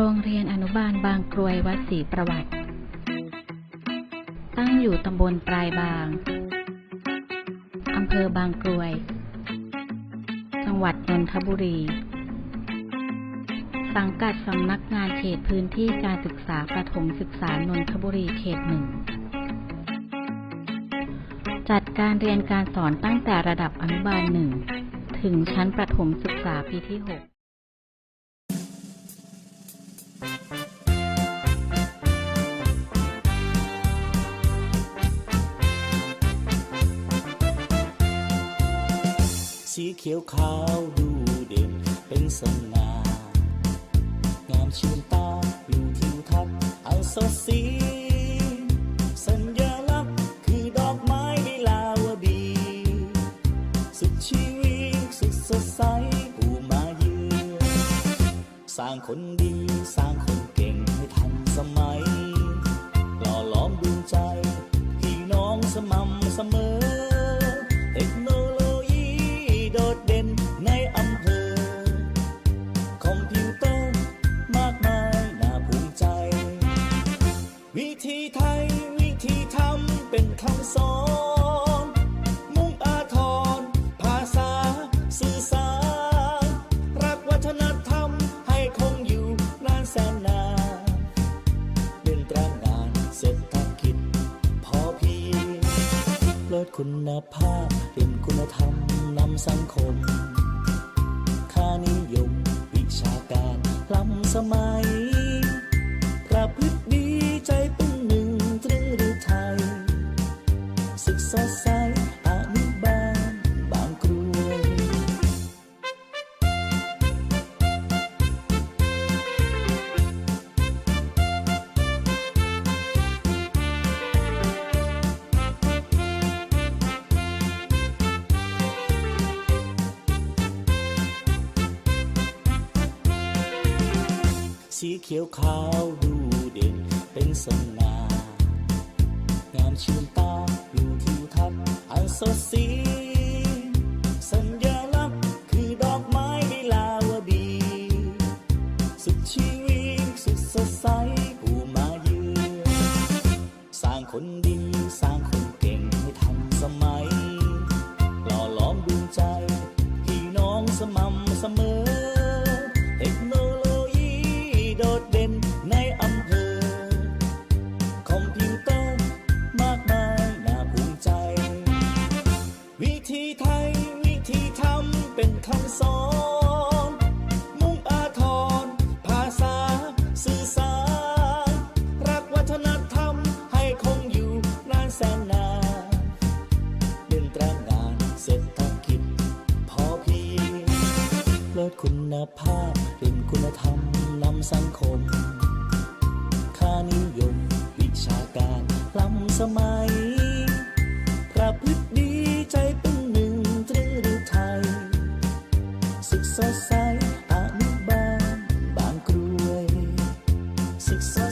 โรงเรียนอนุบาลบางกลวัดศรีประวัติ ตั้งอยู่ตำบลปลายบาง อำเภอบางกรวย จังหวัดนนทบุรี สังกัดสำนักงานเขตพื้นที่การศึกษาประถมศึกษานนทบุรีเขตหนึ่ง จัดการเรียนการสอนตั้งแต่ระดับอนุบาลหนึ่งถึงชั้นประถมศึกษาปีที่ 6 สีเขียวขาวดูเด่นเป็นสง่างามชื่นตาอยู่ทิวทัศน์อันสดสี สัญลักษณ์คือดอกไม้ลีลาวดี สุดชีวิตสุดสดใสผู้มาเยือนสร้างคนดีสร้างคนเก่งให้ทันสมัย หล่อหลอมดวงใจ พี่น้องสม่ำเสมอ คุณภาพ เป็นคุณธรรมนำสังคม สีเขียวขาวดูเด่นเป็นสง่างามชื่นตาอยู่ทิวทัศน์อันสดสีสั ไทย วิธีทำเป็นคำสอน มุ่งอาทร ภาษา สื่อสาร รักวัฒนธรรมให้คงอยู่นานแสนนานเดินตรางานเศรษฐกิจพอเพียงลดคุณภาพเป็นคุณธรรมนำสังคม ค่านิยม วิชาการล้ำสมัยประพฤติดีใจเป็น ศึ